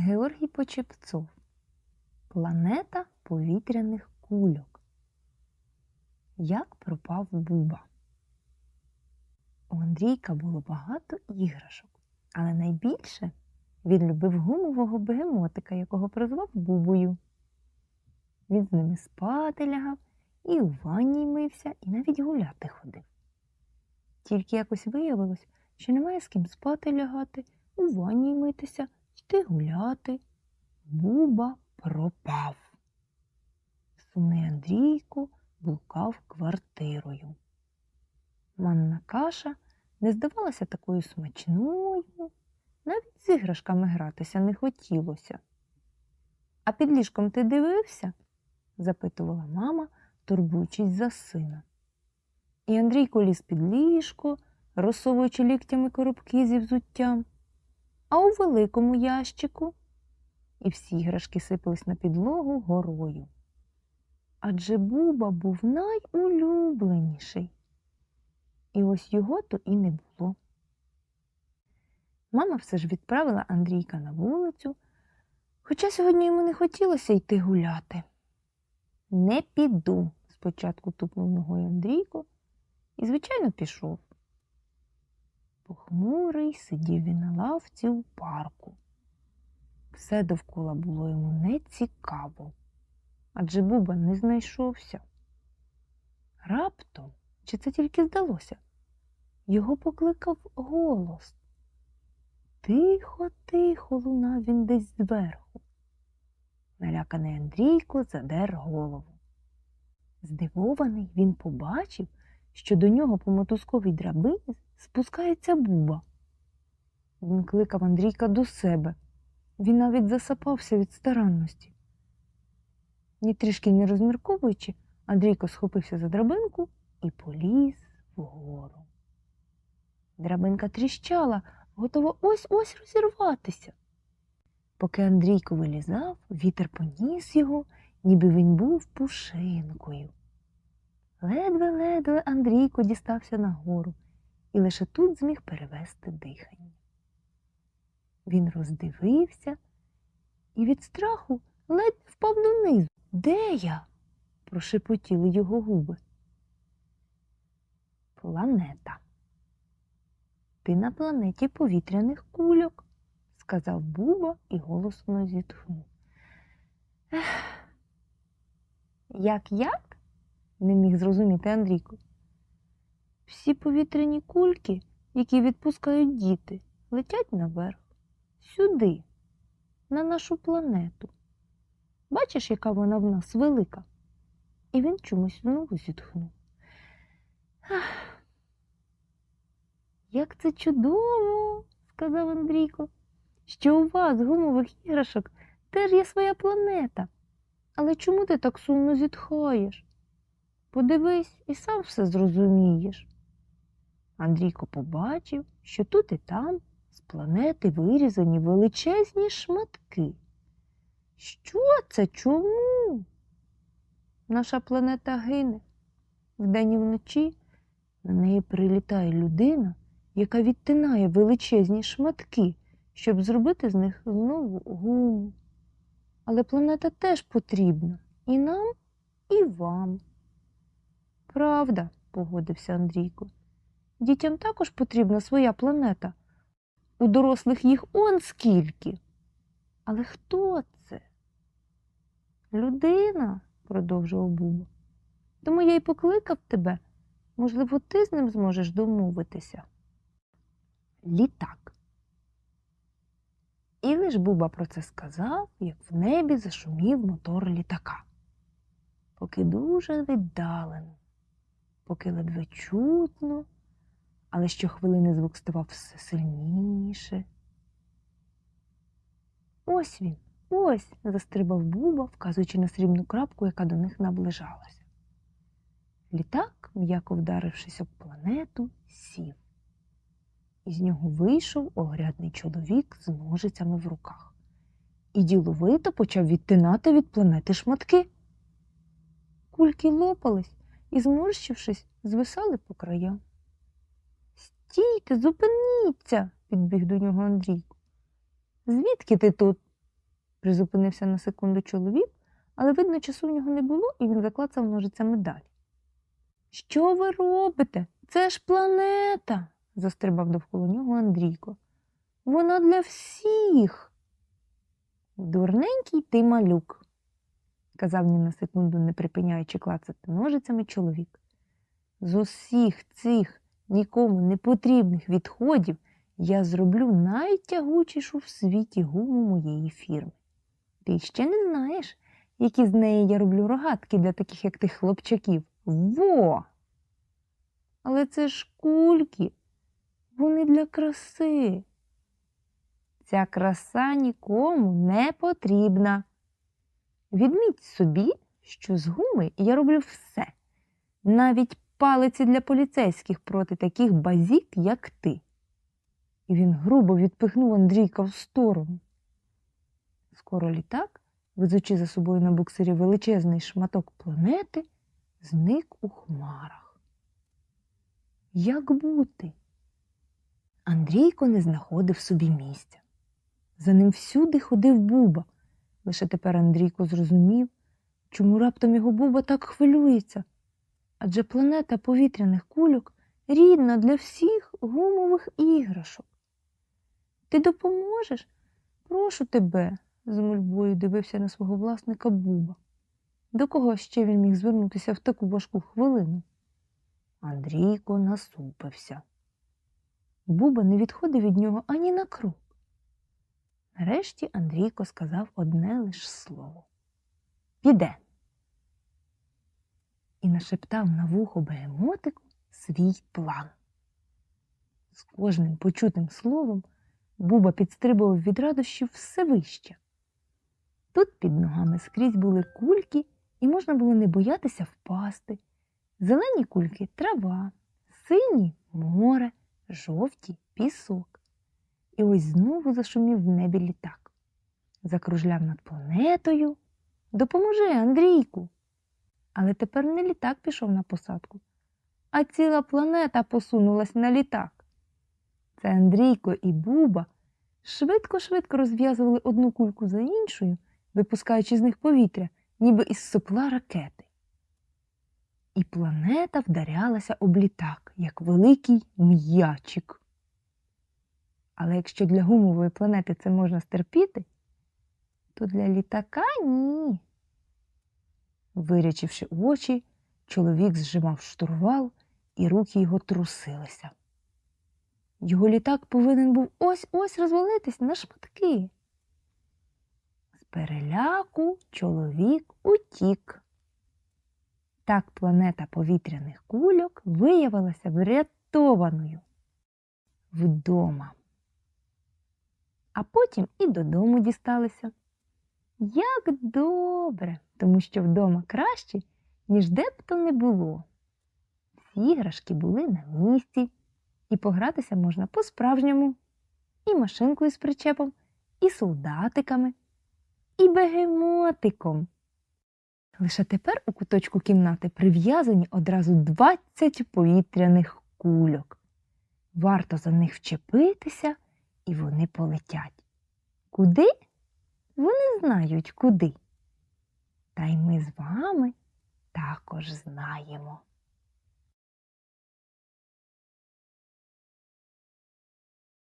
Георгій Почепцов Планета повітряних кульок. Як пропав Буба. У Андрійка було багато іграшок, але найбільше він любив гумового бегемотика, якого прозвав Бубою. Він з ними спати лягав, і у ванні мився, і навіть гуляти ходив. Тільки якось виявилось, що немає з ким спати лягати, у ванні митися, йти гуляти. Буба пропав. Сумний Андрійко блукав квартирою. Манна каша не здавалася такою смачною, навіть з іграшками гратися не хотілося. А під ліжком ти дивився? запитувала мама, турбуючись за сина. І Андрійко ліз під ліжко, розсовуючи ліктями коробки зі взуттям, а у великому ящику і всі іграшки сипались на підлогу горою. Адже Буба був найулюбленіший. І ось його то і не було. Мама все ж відправила Андрійка на вулицю, хоча сьогодні йому не хотілося йти гуляти. Не піду, спочатку тупнув ногою Андрійко і, звичайно, пішов. Похмурий сидів він на лавці у парку. Все довкола було йому нецікаво, адже Буба не знайшовся. Раптом, чи це тільки здалося, його покликав голос. Тихо, тихо лунав він десь зверху. Наляканий Андрійко задер голову. Здивований, він побачив, що до нього по мотузковій драбині спускається Буба. Він кликав Андрійка до себе. Він навіть засапався від старанності. Ні трішки не розмірковуючи, Андрійко схопився за драбинку і поліз вгору. Драбинка тріщала, готова ось-ось розірватися. Поки Андрійко вилізав, вітер поніс його, ніби він був пушинкою. Ледве-ледве Андрійко дістався нагору і лише тут зміг перевести дихання. Він роздивився і від страху ледь впав донизу. Де я? прошепотіли його губи. Планета. Ти на планеті повітряних кульок, сказав Буба і голосно зітхнув. Ех. Як як? Не міг зрозуміти Андрійко. Всі повітряні кульки, які відпускають діти, летять наверх, сюди, на нашу планету. Бачиш, яка вона в нас велика? І він чомусь знову зітхнув. Ах, як це чудово, сказав Андрійко, що у вас, гумових іграшок, теж є своя планета. Але чому ти так сумно зітхаєш? Подивись і сам все зрозумієш. Андрійко побачив, що тут і там з планети вирізані величезні шматки. Що це? Чому? Наша планета гине. Вдень і вночі на неї прилітає людина, яка відтинає величезні шматки, щоб зробити з них знову гуму. Але планета теж потрібна і нам, і вам. Правда, погодився Андрійко. Дітям також потрібна своя планета. У дорослих їх он скільки. Але хто це? Людина, продовжував Буба. Тому я й покликав тебе. Можливо, ти з ним зможеш домовитися. Літак. І лиш Буба про це сказав, як в небі зашумів мотор літака. Поки дуже віддалено, поки ледве чутно, але щохвилини звук ставав все сильніше. Ось він, ось, застрибав Буба, вказуючи на срібну крапку, яка до них наближалася. Літак, м'яко вдарившись об планету, сів. Із нього вийшов огрядний чоловік з ножицями в руках і діловито почав відтинати від планети шматки. Кульки лопались і, зморщившись, звисали по краям. Стійте, зупиніться, підбіг до нього Андрій. Звідки ти тут? Призупинився на секунду чоловік, але видно, часу в нього не було, і він заклацав ножицями далі. Що ви робите? Це ж планета, застрибав довкола нього Андрійко. Вона для всіх. Дурненький ти малюк, казав ні на секунду, не припиняючи клацати ножицями чоловік. З усіх цих нікому не потрібних відходів я зроблю найтягучішу в світі гуму моєї фірми. Ти ще не знаєш, які з неї я роблю рогатки для таких, як тих хлопчаків. Во! Але це ж кульки, вони для краси. Ця краса нікому не потрібна. Відміть собі, що з гуми я роблю все, навіть палиці для поліцейських проти таких базік, як ти. І він грубо відпихнув Андрійка в сторону. Скоро літак, везучи за собою на буксирі величезний шматок планети, зник у хмарах. Як бути? Андрійко не знаходив собі місця. За ним всюди ходив Буба. Лише тепер Андрійко зрозумів, чому раптом його Буба так хвилюється. Адже планета повітряних кульок рідна для всіх гумових іграшок. Ти допоможеш? Прошу тебе, з мольбою дивився на свого власника Буба. До кого ще він міг звернутися в таку важку хвилину? Андрійко насупився. Буба не відходив від нього ані на крок. Нарешті Андрійко сказав одне лише слово Піде. І нашептав на вухо бегемотику свій план. З кожним почутим словом Буба підстрибував від радощів все вище. Тут під ногами скрізь були кульки, і можна було не боятися впасти. Зелені кульки трава, сині море, жовті пісок. І ось знову зашумів в небі літак. Закружляв над планетою. Допоможи, Андрійку. Але тепер не літак пішов на посадку, а ціла планета посунулась на літак. Це Андрійко і Буба швидко-швидко розв'язували одну кульку за іншою, випускаючи з них повітря, ніби із сопла ракети. І планета вдарялася об літак, як великий м'ячик. Але якщо для гумової планети це можна стерпіти, то для літака ні. Вирячивши очі, чоловік зжимав штурвал, і руки його трусилися. Його літак повинен був ось ось розвалитись на шматки. З переляку чоловік утік. Так планета повітряних кульок виявилася врятованою вдома. А потім і додому дісталися. Як добре, тому що вдома краще, ніж де б то не було. Всі іграшки були на місці, і погратися можна по-справжньому, і машинкою з причепом, і солдатиками, і бегемотиком. Лише тепер у куточку кімнати прив'язані одразу 20 повітряних кульок. Варто за них вчепитися, і вони полетять. Куди? Вони знають куди. Та й ми з вами також знаємо.